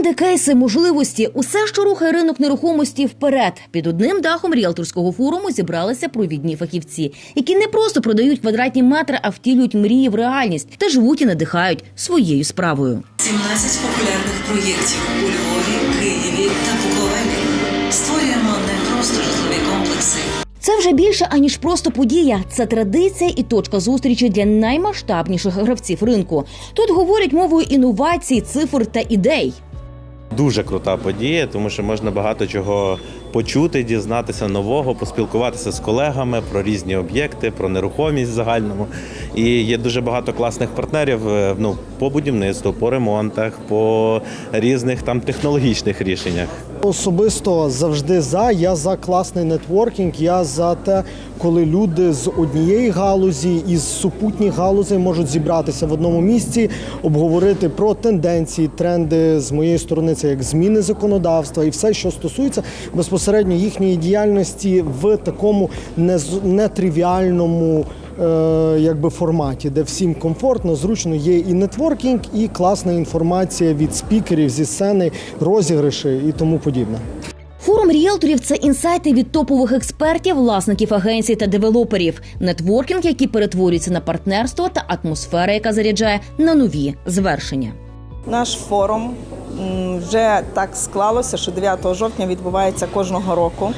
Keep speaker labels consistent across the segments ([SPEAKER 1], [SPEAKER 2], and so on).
[SPEAKER 1] Бренди, кейси, можливості усе, що рухає ринок нерухомості вперед. Під одним дахом ріелторського форуму зібралися провідні фахівці, які не просто продають квадратні метри, а втілюють мрії в реальність та живуть і надихають своєю справою.
[SPEAKER 2] 17 популярних проєктів у Львові, Києві та Буковелі. Створюємо не просто житлові комплекси,
[SPEAKER 1] Це вже більше аніж просто подія. Це традиція і точка зустрічі для наймасштабніших гравців ринку. Тут говорять мовою інновацій, цифр та ідей.
[SPEAKER 3] Дуже крута подія, тому що можна багато чого почути, дізнатися нового, поспілкуватися з колегами про різні об'єкти, про нерухомість в загальному. І є дуже багато класних партнерів е, ну, по будівництву, по ремонтах, по різних там технологічних рішеннях.
[SPEAKER 4] Особисто завжди за. Я за класний нетворкінг. Я за те, коли люди з однієї галузі і з супутніх галузей можуть зібратися в одному місці, обговорити про тенденції, тренди з моєї сторони, це як зміни законодавства і все, що стосується безпосередньо їхньої діяльності в такому нетривіальному. Е, Якби форматі, де всім комфортно, зручно є і нетворкінг, і класна інформація від спікерів зі сцени, розіграші і тому подібне.
[SPEAKER 1] Форум ріелторів це інсайти від топових експертів, власників агенцій та девелоперів, нетворкінг, який перетворюється на партнерство та атмосфера, яка заряджає на нові звершення.
[SPEAKER 5] Наш форум вже так склалося, що 9 жовтня відбувається кожного року.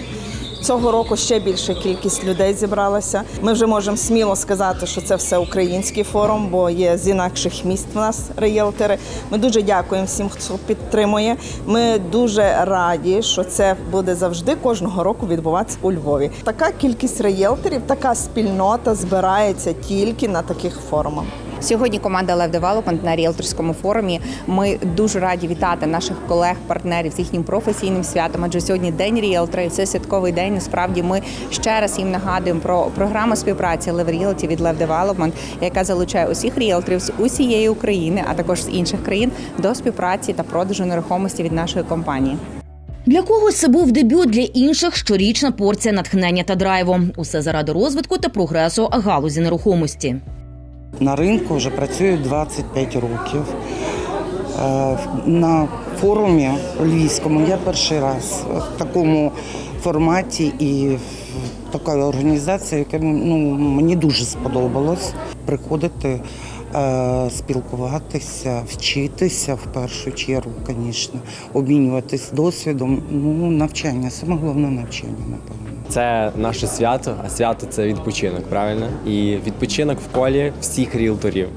[SPEAKER 5] Цього року ще більша кількість людей зібралася. Ми вже можемо сміло сказати, що це все український форум, бо є з інакших міст в нас реєлтери. Ми дуже дякуємо всім, хто підтримує. Ми дуже раді, що це буде завжди кожного року відбуватися у Львові. Така кількість реєлтерів, така спільнота збирається тільки на таких форумах.
[SPEAKER 6] Сьогодні команда Лев Девелопмент на ріелторському форумі. Ми дуже раді вітати наших колег-партнерів з їхнім професійним святом. Адже сьогодні день ріелтора, і це святковий день. Насправді ми ще раз їм нагадуємо про програму співпраці Лев Ріелті від Лев Девелопмент, яка залучає усіх ріелторів з усієї України, а також з інших країн до співпраці та продажу нерухомості від нашої компанії.
[SPEAKER 1] Для когось це був дебют, для інших щорічна порція натхнення та драйву. Усе заради розвитку та прогресу галузі нерухомості.
[SPEAKER 7] На ринку вже працюю 25 років. Е, На форумі львівському я перший раз в такому форматі і в така організація, яка ну, мені дуже сподобалось приходити, е, спілкуватися, вчитися в першу чергу, звісно, обмінюватись досвідом. Ну, навчання, саме головне навчання, напевно.
[SPEAKER 8] Це наше свято, а свято це відпочинок, правильно? І відпочинок в колі всіх ріелторів.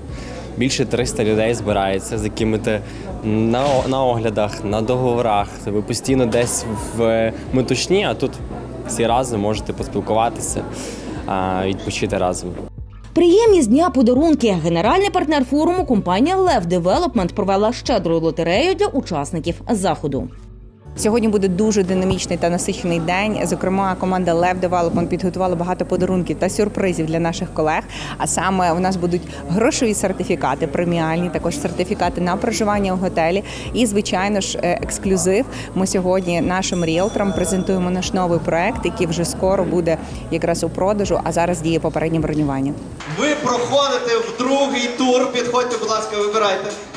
[SPEAKER 8] Більше 300 людей збирається, з якими ти на, на оглядах, на договорах. Ви постійно десь в метушні, а тут всі разом можете поспілкуватися, а, відпочити разом.
[SPEAKER 1] Приємність дня подарунки. Генеральний партнер форуму компанія Лев Девелопмент провела щедру лотерею для учасників заходу.
[SPEAKER 6] Сьогодні буде дуже динамічний та насичений день. Зокрема, команда Лев Девелопмент підготувала багато подарунків та сюрпризів для наших колег. А саме у нас будуть грошові сертифікати, преміальні, також сертифікати на проживання у готелі. І, звичайно ж, е, ексклюзив. Ми сьогодні нашим ріелторам презентуємо наш новий проект, який вже скоро буде якраз у продажу. А зараз діє попереднє бронювання.
[SPEAKER 9] Ви проходите в другий тур. Підходьте, будь ласка, вибирайте.